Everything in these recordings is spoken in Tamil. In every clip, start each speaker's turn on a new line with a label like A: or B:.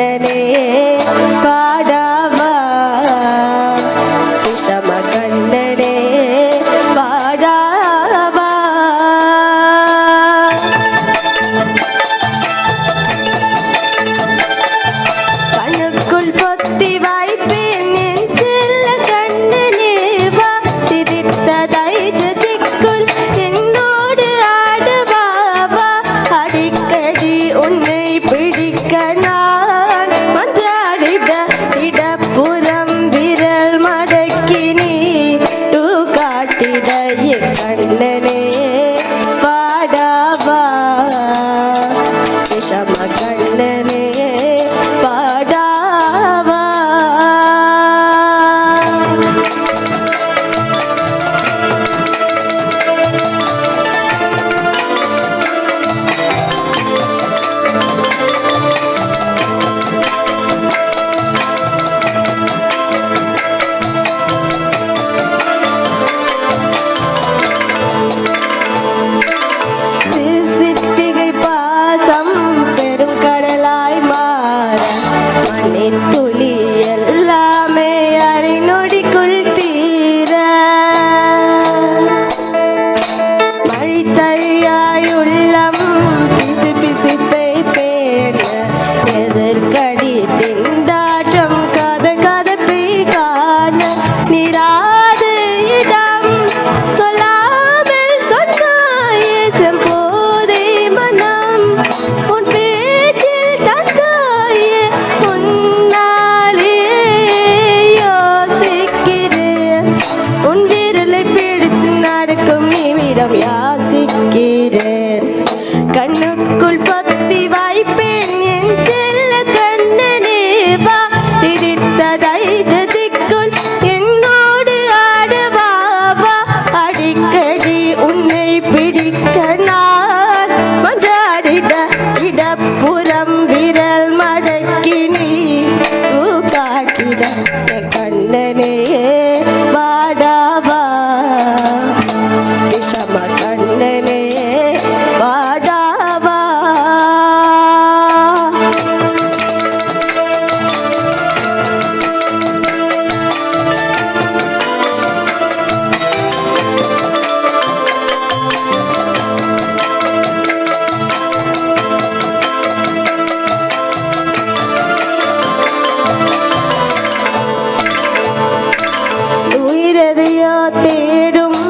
A: నందనే ധീരൻ കണ്ണുക്കുൾ தேடும்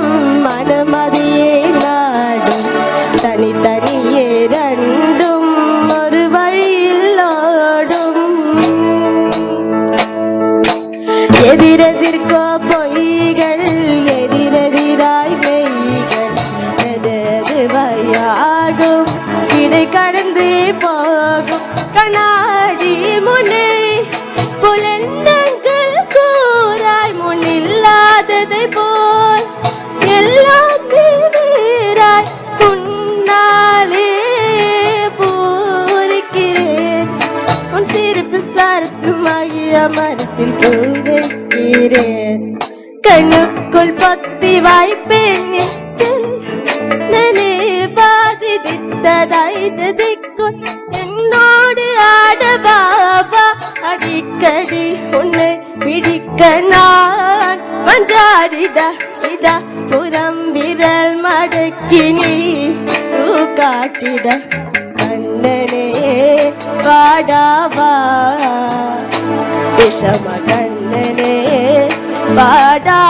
A: மனமதியே நாடும் தனித்தனியே ரெண்டும் ஒரு வழியில் ஓடும் எதிரெதிர்க்கோ பொய்கள் எதிரெதிராய் மெய்கள் எதது வையாகும் இடை கடந்து போகும். கண்ணாடி சார்த்து மரத்தில் பூவைக்கிறேன் கண்ணுக்குள் பொத்தி வாய்ப்பேன் நனே பாதித்ததாய் ஜதிக்குள் என்னோடு ஆட பாபா அடிக்கடி உன்னை பிடிக்க நான் மன்றாடிட இட புறம் விரல் மடக்கி நீ காட்டிட. கண்ணனே வாடாவா shama kanne ne bada